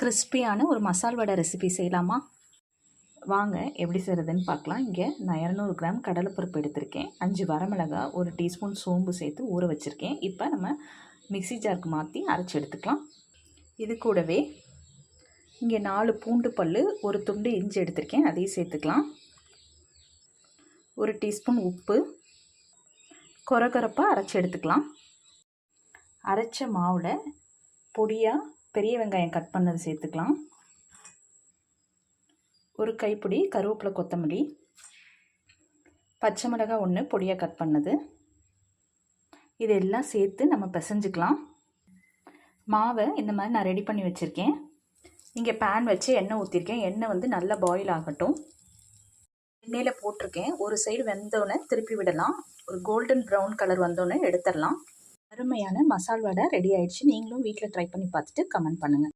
கிறிஸ்பியான ஒரு மசால் வடை ரெசிபி செய்யலாமா? வாங்க எப்படி செய்கிறதுன்னு பார்க்கலாம். இங்கே நான் இரநூறு கிராம் கடலைப்பருப்பு எடுத்திருக்கேன். அஞ்சு வரமிளகா ஒரு டீஸ்பூன் சோம்பு சேர்த்து ஊற வச்சுருக்கேன். இப்போ நம்ம மிக்ஸி ஜாருக்கு மாற்றி அரைச்சி எடுத்துக்கலாம். இது கூடவே இங்கே நாலு பூண்டு பல் ஒரு துண்டு இஞ்சி எடுத்திருக்கேன். அதையும் சேர்த்துக்கலாம். ஒரு டீஸ்பூன் உப்பு. கொரகொரப்பாக அரைச்சி எடுத்துக்கலாம். அரைச்ச மாவில் பொடியாக பெரிய வெங்காயம் கட் பண்ணது சேர்த்துக்கலாம். ஒரு கைப்பிடி கருவேப்பிலை கொத்தமல்லி. பச்சை மிளகாய் ஒன்று பொடியாக கட் பண்ணது. இதெல்லாம் சேர்த்து நம்ம பிசைஞ்சிக்கலாம். மாவை இந்த மாதிரி நான் ரெடி பண்ணி வச்சுருக்கேன். இங்கே பேன் வச்சு எண்ணெய் ஊற்றிருக்கேன் எண்ணெய் வந்து நல்லா பாயில் ஆகட்டும். எண்ணெயில் போட்டிருக்கேன். ஒரு சைடு வெந்தோடனே திருப்பி விடலாம். ஒரு கோல்டன் ப்ரௌன் கலர் வந்தோடனே எடுத்துடலாம். அருமையான மசால் வடை ரெடி ஆயிடுச்சு. நீங்களும் வீட்டில் ட்ரை பண்ணி பார்த்துட்டு கமெண்ட் பண்ணுங்கள்